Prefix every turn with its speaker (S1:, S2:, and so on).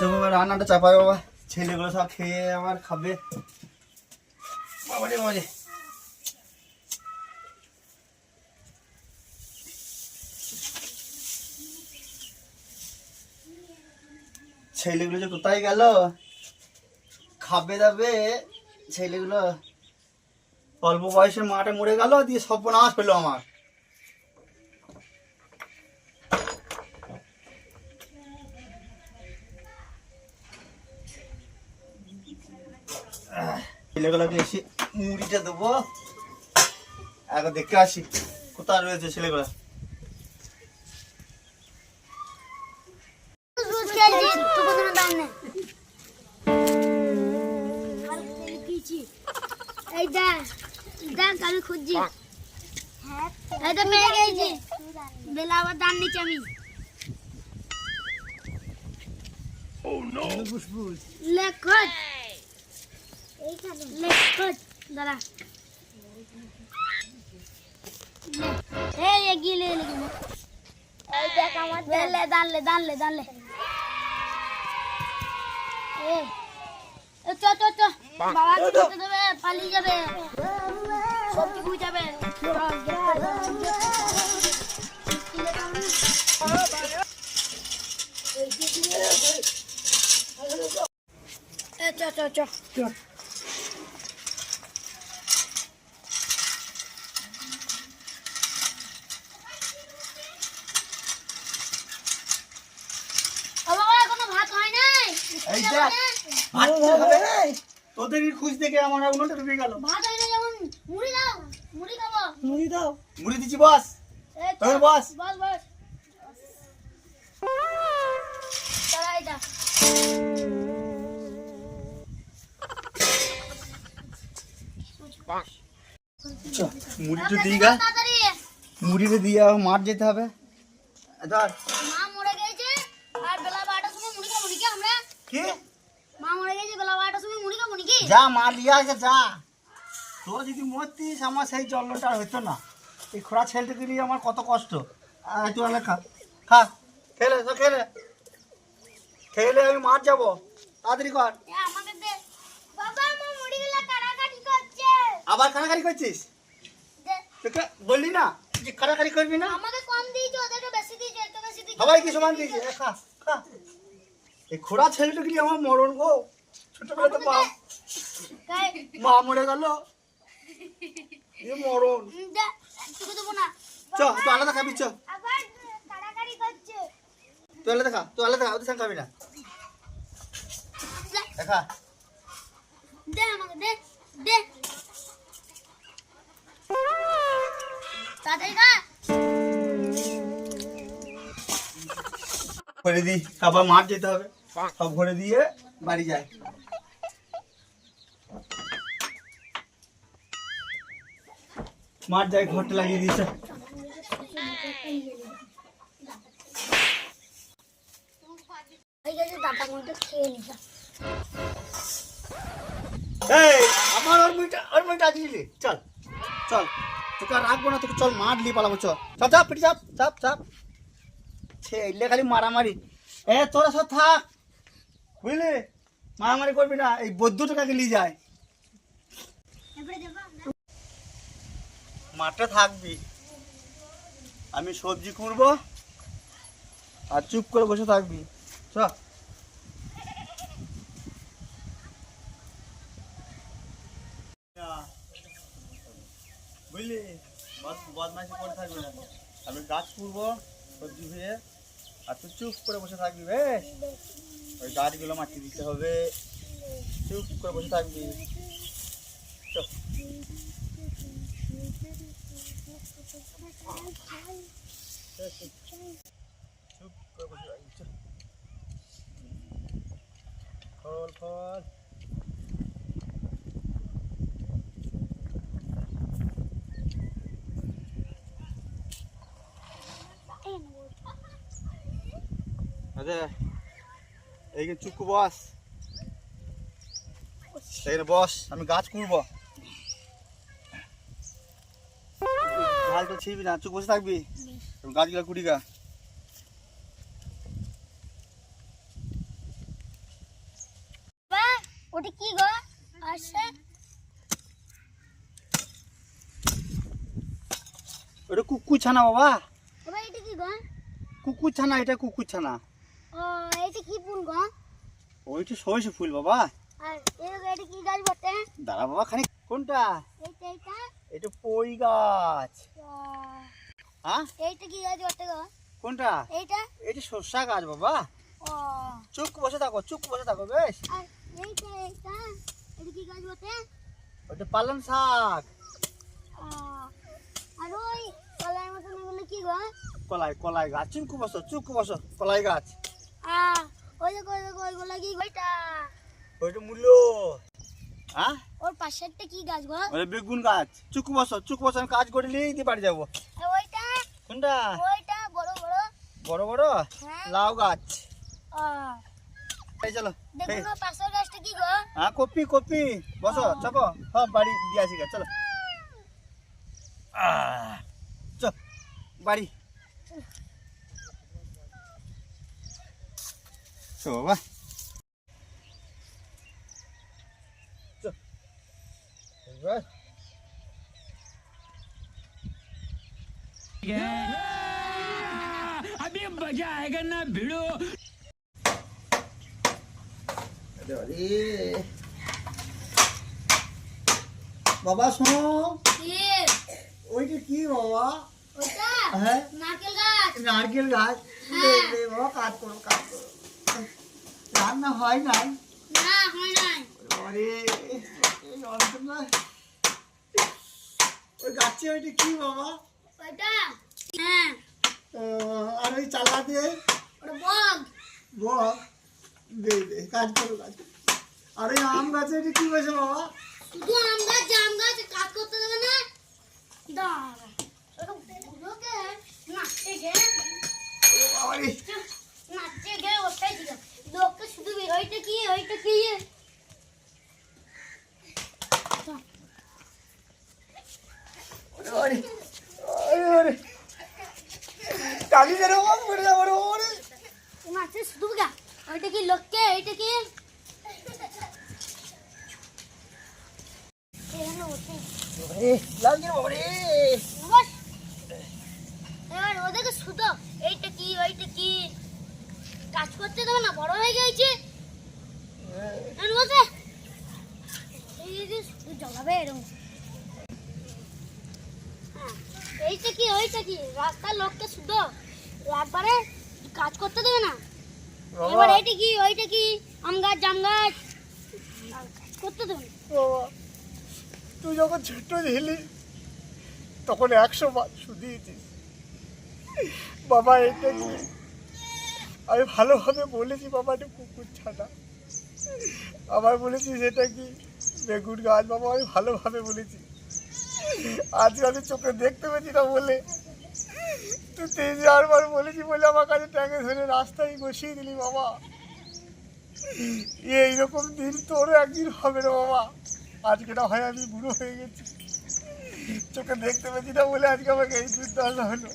S1: চলো রান্নাটা চাপাই বাবা। ছেলেগুলো সব খেয়ে আবার খাবে। বাবা রে ছেলেগুলো যে কোথায় গেল? খাবে দাবে। ছেলেগুলো অল্প বয়সে মাঠে মরে গেল, দিয়ে সর্বনাশ হলো আমার। ছেলেগুলোকে এসে মুড়িটা দেবো। এখন দেখে আসি কোথায় রয়েছে ছেলেগুলো?
S2: এই দেখ দেখ আমি খুঁজছি এই তো পেয়ে গেছি বেলা আবার দাম নিচ্ছি আমি খোঁজ লেখ খোঁজ দাঁড়া। এই এগিয়ে লে এই দেখ আমার দাঁড়লে দাঁড়লে দাঁড়লে দাঁড়লে। এ এ চ চ চ। বাবা খেতে দেবে পালিয়ে যাবে। সবজি চ চ চ। ও বাবা এখনও ভাত হয় নাই
S1: এই দেখ ভাত হবে তোদের খুঁজ দেখে আমার গেল।
S2: ভাত হয় যেমন মুড়ি দাও মুড়ি খাব।
S1: মুড়ি দাও। মুড়ি দিচ্ছি বস।
S2: তো,
S1: তোর বস।
S2: বস বস। তারা এটা
S1: চ, মুড়িটা দিই গা। মুড়িটা দিয়ে মাঠ যেতে হবে। ধর
S2: মা মরে গেছে আর বেলা বারোটার সময় মুড়ি খাব নাকি আমরা
S1: কি?
S2: মা মরে গেছে বেলা বারোটার সময় মুড়ি খাব নাকি?
S1: যা মা লিয়ে আসে যা। তোর যদি মরতিস আমার সেই জলটা আর হইতো না। এই খোড়া ছেলেটাকে নিয়ে আমার কত কষ্ট। আয় তুই খা। খা। খেলে তো খেলে। খেলে আমি মাঠ যাব। তাড়াতাড়ি কর। আবার কানাকারি করছিস? তোকে বললি না যে কানাকারি করবি না?
S2: আমাকে কম দিয়েছে ওদেরকে বেশি দিয়েছে একটু বেশি দিয়েছে।
S1: সবাইকে সমান দিয়েছে। খা খা। এই খোড়া ছেলেটাকে আমার মরণ গো? ছোটবেলাতে মা মা মরে গেল। এ মরণ। চ তুই আলাদা খাবি চ তুই আলাদা খা তুই আলাদা খা ওদের সঙ্গে খাবি না। দেখা। ভরে দি আবার মাঠ যেতে হবে। সব ভরে দিয়ে বাড়ি যায়। মাঠ যায় ঘরটা লাগিয়ে দিয়েছে। চল চল। তোকে রাখব না, তোকে চল মাঠ নিয়ে পালাবো, চল। চাপ চাপ চাপ চাপ। খালি মারামারি। এ, তোরা সব থাক। বুঝলি মারামারি করবি না, এই বৌদ্ধ টাকাকে নিয়ে যায়। মাঠে থাকবি। আমি সবজি করব আর চুপ করে বসে থাকবি। চ। বুঝলি? বদমাইশি করে থাকবি না। আমি গাছ পুরবো সবজি হয়ে আর তুই চুপ করে বসে থাকবি, বেশ? ওই গাছগুলো মাটি দিতে হবে। চুপ করে বসে থাকবি। চুপ। এইখানে চুপকু বস। এইখানে বস আমি গাছ কুড়বো। তো ছিবি না চুপ বসে থাকবি? গাছগুলো কুড়ি গা।
S2: ওটা কি গো? আসছে
S1: ওটা কুকুর ছানা বাবা।
S2: এবার এটা কি গো?
S1: কুকুর ছানা এটা কুকুর ছানা।
S2: এটা কি ফুল গো?
S1: ওইটা সরষে ফুল বাবা।
S2: আর এই- এটা কি গাছ বটে?
S1: দাঁড়া বাবা খানিক। কোনটা?
S2: এইটা এইটা?
S1: এটা পই গাছ। হ্যাঁ?
S2: এইটা কি গাছ বটে গো?
S1: কোনটা?
S2: এইটা?
S1: এটা শসা গাছ বাবা।
S2: ও।
S1: চুপ বসে থাকো চুপ বসে থাকো বেশ।
S2: আর এইটা এইটা? এটা কি গাছ বটে?
S1: ওটা পালন শাক।
S2: আর ওই কলার মতন এগুলো কি গো?
S1: কলাই কলাই গাছ চুপ বসো চুপ বসো কলাই গাছ।
S2: আ ওই দেখো ওই দেখো ওইগুলো কি গো
S1: ওইটা মূল্য। হ্যাঁ?
S2: ওর পাশেরটা কি গাছ গো?
S1: বেগুন গাছ। চুপ বসো চুপ বসো কাজ করে নিয়ে দিয়ে বাড়ি যাব।
S2: ওইটা?
S1: কোনটা?
S2: ওইটা বড় বড়।
S1: বড় বড়?
S2: হ্যাঁ।
S1: লাউ গাছ। এই চলো
S2: দেখুন পাশের গাছটা কি গো?
S1: হ্যাঁ কপি কপি। বসো চাপো সব বাড়ি দিয়ে আসি চলো বাড়ি। চ বাবা চ এবার
S3: अभी मजा आएगा ना भिड़ो
S1: আরে বাবা শোনো
S2: কি
S1: ওইটা কি বাবা
S2: ওটা
S1: হ্যাঁ
S2: নারকেল গাছ
S1: নারকেল গাছ
S2: হ্যাঁ।
S1: দে, দে বাবা কাজ করো কাজ করো রান্না হয় নাই
S2: না হয় নাই
S1: আরে এই যন্ত্রণা। ওই গাছে ওইটা কি বাবা
S2: ওটা হ্যাঁ
S1: আহ, আর ওই চালা দিয়ে
S2: ওটা বগ
S1: বল দে দে কাজ করো কাজ করো। আর ওই আম গাছে ওইটা কি বসে বাবা
S2: শুধু আম গাছ জাম গাছ কাজ করতে দেবে না দাঁড়া ওটা বুড়োকে নাচতে গে
S1: আরে
S2: নাচতে গে ওটাই ঠিক আছে লোককে শুধু বি- ওইটা কি ওইটা কি
S1: আরে আরে আরে। টালি যেন যাব
S2: শুধু গা ওইটা কি লোককে ওইটা কি? এখানে ওঠে
S1: বাবা রে
S2: বস এবার ওদেরকে শুধু এইটা কি ওইটা কি কাজ করতে দেবে না বড় হয়ে গেছে এখন বসে এই যে শুধু জ্বলাবে এরকম হ্যাঁ, এইটা কি ওইটা কি রাস্তার লোককে শুধু একবারে কাজ করতে দেবে না। এবার এইটা কি ওইটা কি আম গাছ জাম গাছ? করতে দেবে
S1: বাবা তুই যখন ছোট ছিলি তখন একশো বার শুধিয়েছিস। বাবা এটা কি? আমি ভালোভাবে বলেছি বাবা এটা কুকুর ছানা। আবার বলেছি সেটা কি? বেগুন গাছ। বাবা আমি ভালোভাবে বলেছি। আজকে আমি চোখে দেখতে পেয়েছি না বলে তিন চারবার বলেছি বলে আমার কাছে ট্যাঙ্কে ধরে রাস্তায় বসিয়ে দিলি বাবা। এইরকম দিন তোরও একদিন হবে না বাবা। আজকে না হয় আমি বুড়ো হয়ে গেছি। চোখে দেখতে পেয়েছি না বলে আজকে আমাকে এই দুর্দশা হলো।